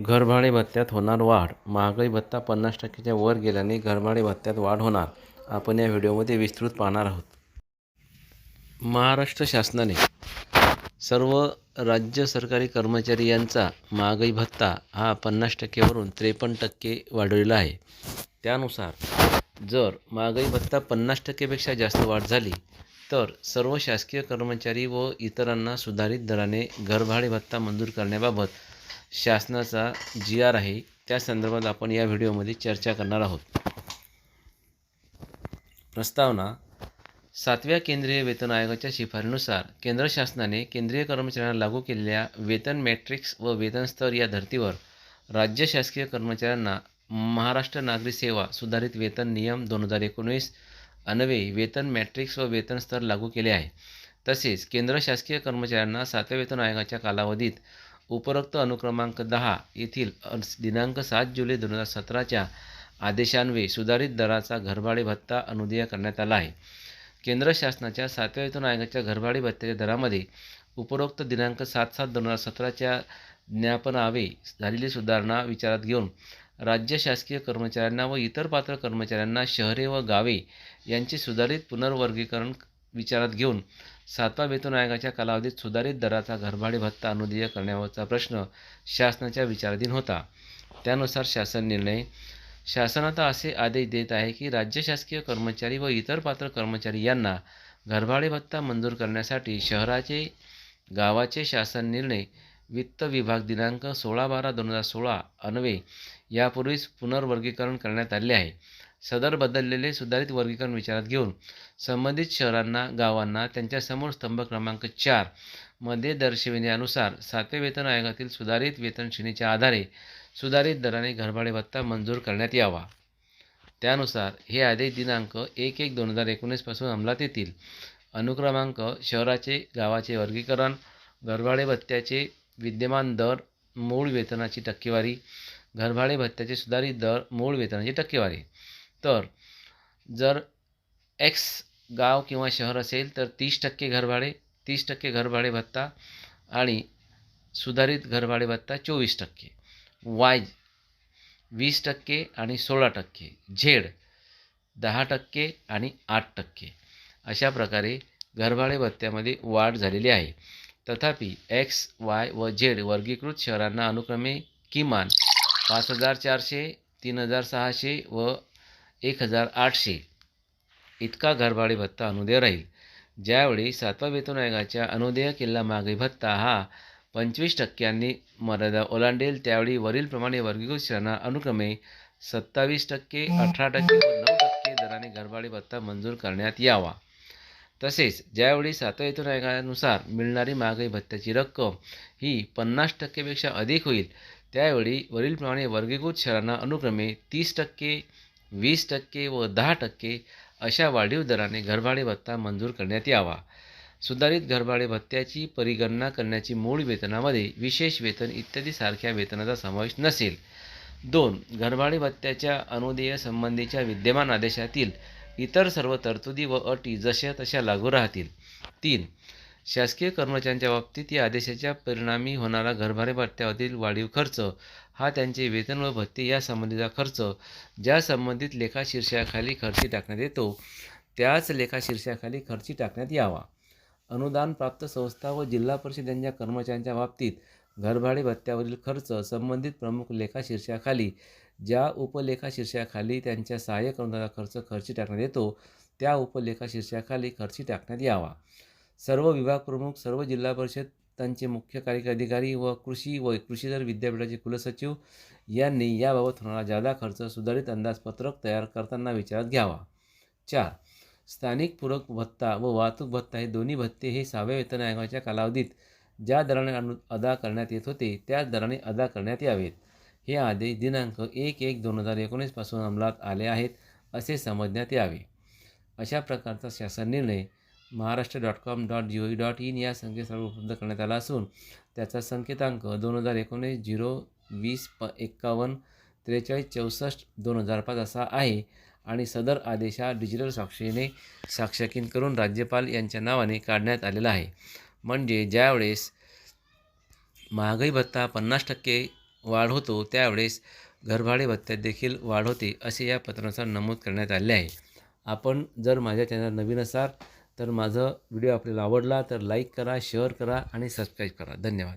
घरभाडे भत्त्यात होणार वाढ. महागाई भत्ता पन्नास टक्क्याच्या वर गेल्याने घरभाडे भत्त्यात वाढ होणार. आपण या व्हिडिओमध्ये विस्तृत पाहणार आहोत. महाराष्ट्र शासनाने सर्व राज्य सरकारी कर्मचारी यांचा महागाई भत्ता हा पन्नास टक्केवरून त्रेपन्न टक्के वाढवलेला आहे. त्यानुसार जर महागाई भत्ता पन्नास टक्केपेक्षा जास्त वाढ झाली तर सर्व शासकीय कर्मचारी व इतरांना सुधारित दराने घरभाडे भत्ता मंजूर करण्याबाबत शासनाचा जी आर आहे त्या संदर्भात आपण या व्हिडिओमध्ये चर्चा करणार आहोत. प्रस्तावना सातव्या केंद्रीय वेतन आयोगाच्या शिफारीनुसार केंद्र शासनाने केंद्रीय कर्मचाऱ्यांना लागू केलेल्या वेतन मॅट्रिक्स व वेतन स्तर या धर्तीवर राज्य शासकीय कर्मचाऱ्यांना महाराष्ट्र नागरी सेवा सुधारित वेतन नियम दोन हजार एकोणीस अन्वये वेतन मॅट्रिक्स व वेतन स्तर लागू केले आहे. तसेच केंद्र शासकीय कर्मचाऱ्यांना सातव्या वेतन आयोगाच्या कालावधीत उपरोक्त अनुक्रमांक दहा येथील दिनांक सात जुलै दोन हजार सतराच्या आदेशान्वये सुधारित दराचा घरभाडे भत्ता अनुदेय करण्यात आला आहे. केंद्र शासनाच्या सातव्या वेतन आयोगाच्या घरभाडे भत्त्याच्या दरामध्ये उपरोक्त दिनांक सात सात दोन हजार सतराच्या ज्ञापनावे झालेली सुधारणा विचारात घेऊन राज्य शासकीय कर्मचाऱ्यांना व इतर पात्र कर्मचाऱ्यांना शहरे व गावे यांचे सुधारित पुनर्वर्गीकरण विचारात घेऊन सातवा वेतन आयोगाच्या कालावधीत सुधारित दराचा घरभाडे भत्ता अनुदेय करण्यावरचा प्रश्न शासनाच्या विचाराधीन होता. त्यानुसार शासन निर्णय शासन आता असे आदेश देत आहे की राज्य शासकीय कर्मचारी व इतर पात्र कर्मचारी यांना घरभाडे भत्ता मंजूर करण्यासाठी शहराचे गावाचे शासन निर्णय वित्त विभाग दिनांक सोळा बारा दोन हजार सोळा अन्वे यापूर्वीच पुनर्वर्गीकरण करण्यात आले आहे. सदर बदललेले सुधारित वर्गीकरण विचारात घेऊन संबंधित शहरांना गावांना त्यांच्यासमोर स्तंभ क्रमांक चारमध्ये दर्शविण्यानुसार सातव्या वेतन आयोगातील सुधारित वेतन श्रेणीच्या आधारे सुधारित दराने घरभाडे भत्ता मंजूर करण्यात यावा. त्यानुसार हे आदेश दिनांक एक एक दोन हजार एकोणीसपासून अंमलात येतील. अनुक्रमांक शहराचे गावाचे वर्गीकरण घरभाडे भत्त्याचे विद्यमान दर मूळ वेतनाची टक्केवारी घरभाडे भत्त्याचे सुधारित दर मूळ वेतनाची टक्केवारी. तर जर एक्स गाव किंवा शहर असेल तर तीस टक्के घरभाडे तीस टक्के घरभाडे भत्ता आणि सुधारित घरभाडे भत्ता चोवीस टक्के. वाय वीस टक्के आणि सोळा टक्के. झेड दहा टक्के आणि आठ टक्के. अशा प्रकारे घरभाडे भत्त्यामध्ये वाढ झालेली आहे. तथापि एक्स वाय व झेड वर्गीकृत शहरांना अनुक्रमे किमान पाच हजार चारशे तीन हजार सहाशे व एक हजार आठशे. इतका घरभाडे भत्ता अनुदेय राहील. ज्यावेळी सातवा वेतन आयोगाच्या अनुदेय केलेला महागाई भत्ता हा पंचवीस टक्क्यांनी मर्यादा ओलांडेल त्यावेळी वरीलप्रमाणे वर्गीकृत शहरांना अनुक्रमे सत्तावीस टक्के अठरा टक्के व नऊ टक्के दराने घरभाडे भत्ता मंजूर करण्यात यावा. तसेच ज्यावेळी सातव्या वेतन आयोगानुसार मिळणारी महागाई भत्त्याची रक्कम ही पन्नास टक्केपेक्षा अधिक होईल त्यावेळी वरीलप्रमाणे वर्गीकृत शहरांना अनुक्रमे तीस टक्के वीस टक्के व दहा टक्के अशा वाढीव दराने घरभाडे भत्ता मंजूर करण्यात यावा. सुधारित घरभाडे भत्त्याची परिगणना करण्याची मूळ वेतनामध्ये विशेष वेतन इत्यादी सारख्या वेतनाचा समावेश नसेल. दोन घरभाडे भत्त्याच्या अनुदेय संबंधीच्या विद्यमान आदेशातील इतर सर्व तरतुदी व अटी जशा तशा लागू राहतील. तीन शासकीय कर्मचाऱ्यांच्या बाबतीत या आदेशाच्या परिणामी होणारा घरभाडे भत्त्यावरील वाढीव खर्च हा त्यांचे वेतन व भत्ते या संबंधीचा खर्च ज्या संबंधित लेखा शीर्षकाखाली खर्ची टाकण्यात येतो त्याच लेखा शीर्षकाखाली खर्ची टाकण्यात यावा. अनुदान प्राप्त संस्था व जिल्हा परिषद यांच्या कर्मचाऱ्यांच्या बाबतीत घरभाडे भत्त्यावरील खर्च संबंधित प्रमुख लेखा शीर्षकाखाली ज्या उपलेखा शीर्षकाखाली त्यांच्या सहाय्यक अनुदानाचा खर्च खर्ची टाकण्यात येतो त्या उपलेखा शीर्षकाखाली खर्ची टाकण्यात यावा. सर्व विभाग प्रमुख सर्व जिल्हा परिषद त्यांचे मुख्य कार्यकारी अधिकारी व कृषी व कृषीधर विद्यापीठाचे कुलसचिव यांनी याबाबत होणारा जादा खर्च सुधारित अंदाजपत्रक तयार करताना विचारात घ्यावा. चार स्थानिक पूरक भत्ता व वाहतूक भत्ता हे दोन्ही भत्ते हे सहाव्या वेतन आयोगाच्या कालावधीत ज्या दराने अनु अदा करण्यात येत होते त्याच दराने अदा करण्यात यावेत. हे आदेश दिनांक एक एक दोन हजार एकोणीसपासून अंमलात आले आहेत असे समजण्यात यावे. अशा प्रकारचा शासन निर्णय Maharashtra dot com dot G O V dot in या संकेतस्थळावर उपलब्ध करण्यात आला असून त्याचा संकेतांक दोन हजार एकोणीस झिरो वीस प एक्कावन्न त्रेचाळीस चौसष्ट दोन हजार पाच असा आहे आणि सदर आदेश हा डिजिटल साक्षीने साक्षकीन करून राज्यपाल यांच्या नावाने काढण्यात आलेला आहे. म्हणजे ज्यावेळेस महागाई भत्ता पन्नास टक्के वाढ होतो त्यावेळेस घरभाडे भत्त्यात देखील वाढ होते असे या पत्रानुसार नमूद करण्यात आले आहे. आपण जर माझ्या चॅनल नवीन असाल तर माझं व्हिडिओ आपल्याला आवडला तर लाईक करा शेअर करा आणि सबस्क्राईब करा. धन्यवाद.